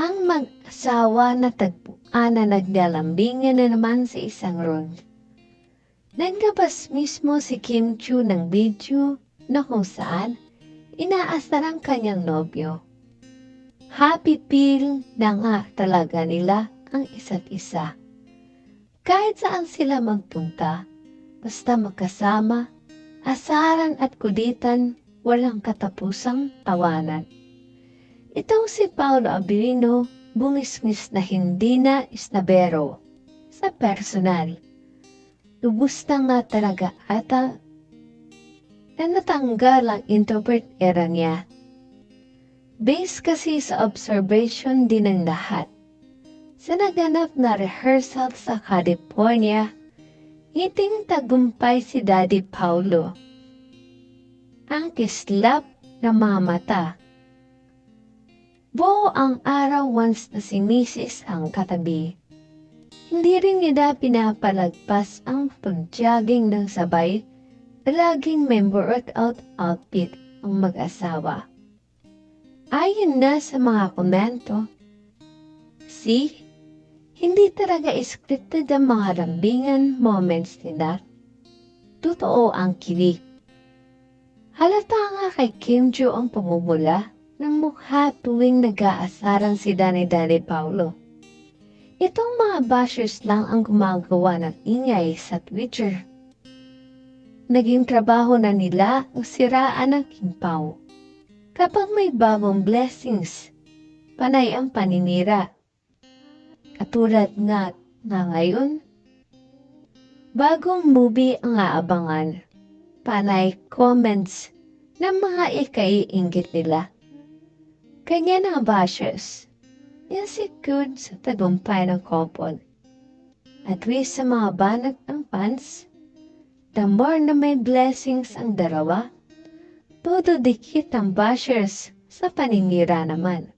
Ang mag-asawa na tagpuan na naglalambingan na naman sa isang room. Naglabas mismo si Kim Chu ng video na kung saan inaasar ang kanyang nobyo. Happy feel na nga talaga nila ang isa't isa. Kahit saan sila magpunta, basta magkasama, asaran at kulitan, walang katapusang tawanan. Itong si Paolo Abilino, bungisngis na hindi na isnabero sa personal. Lubos na nga talaga ata na natanggal ang introvert era niya. Based kasi sa observation din ng lahat. Sa naganap na rehearsal sa California, ngiting tagumpay si Daddy Paulo. Ang kislap na mga mata. Buo ang araw once na si Mrs. ang katabi. Hindi rin nila pinapalagpas ang pag-jogging ng sabay laging member workout outfit ang mag-asawa. Ayon na sa mga komento, see, hindi talaga scripted ang mga rambingan moments nila. Totoo ang kilig. Halata nga kay Kim Jo ang pumumula ng mukha tuwing nag-aasaran sila ni Daddy Paulo. Itong mga bashers lang ang gumagawa ng ingay sa Twitter. Naging trabaho na nila ang siraan ng kimpaw. Kapag may bagong blessings, panay ang paninira. Katulad nga na ngayon, bagong movie ang aabangan. Panay comments ng mga ikaiinggit nila. Kanya ng bashers, insecure sa tagumpay ng couple. At least sa mga banat ng fans, the more na may blessings ang dalawa, todo dikit ang bashers sa paninira naman.